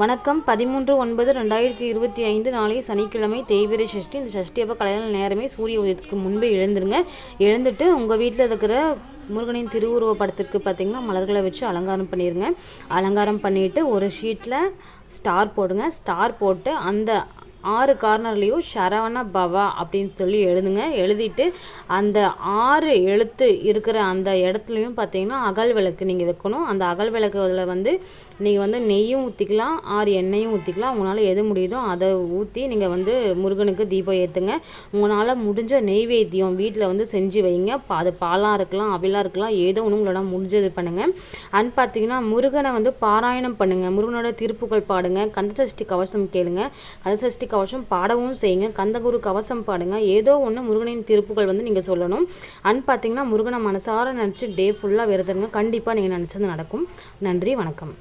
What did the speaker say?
வணக்கம். பதிமூன்று ஒன்பது ரெண்டாயிரத்தி இருபத்தி ஐந்து நாளைக்கு சனிக்கிழமை தேய்பிரை சஷ்டி இந்த சஷ்டி அப்போ கல்யாண நேரமே சூரிய உதயத்துக்கு முன்பே எழுந்துருங்க. எழுந்துட்டு உங்கள் வீட்டில் இருக்கிற முருகனின் திருவுருவ படத்துக்கு பார்த்தீங்கன்னா மலர்களை வச்சு அலங்காரம் பண்ணிடுங்க அலங்காரம் பண்ணிவிட்டு ஒரு ஷீட்டில் ஸ்டார் போடுங்க. ஸ்டார் போட்டு அந்த ஆறு கார்னர்லேயும் சரவண பவா அப்படின்னு சொல்லி எழுதுங்க. எழுதிட்டு அந்த ஆறு எழுத்து இருக்கிற அந்த இடத்துலையும் பார்த்தீங்கன்னா அகல் விளக்கு நீங்கள் வைக்கணும். அந்த அகல் விளக்குல வந்து நீங்கள் வந்து நெய்யும் ஊற்றிக்கலாம் ஆறு எண்ணெயும் ஊற்றிக்கலாம் உங்களால் எது முடியுதோ அதை ஊற்றி நீங்கள் வந்து முருகனுக்கு தீபம் ஏற்றுங்க உங்களால் முடிஞ்ச நெய்வேத்தியம் வீட்டில் வந்து செஞ்சு வைங்க. பா- அது பாலாக இருக்கலாம் அவிலாக இருக்கலாம் ஏதோ ஒன்று உங்களோட முடிஞ்சது பண்ணுங்கள் அண்ட் பார்த்தீங்கன்னா முருகனை வந்து பாராயணம் பண்ணுங்கள் முருகனோட திருப்புகள் பாடுங்க. கந்தசஷ்டி கவசம் கேளுங்க. கந்தசஷ்டி கவசம் பாடவும் செய்யுங்க. கந்தகுரு கவசம் பாடுங்க. ஏதோ ஒன்று முருகனின் திருப்புகள் வந்து நீங்கள் சொல்லணும். அண்ட் பார்த்தீங்கன்னா முருகனை மனசார நினச்சி டே ஃபுல்லாக விரதங்க கண்டிப்பாக நீங்கள் நினச்சது நடக்கும். நன்றி வணக்கம்.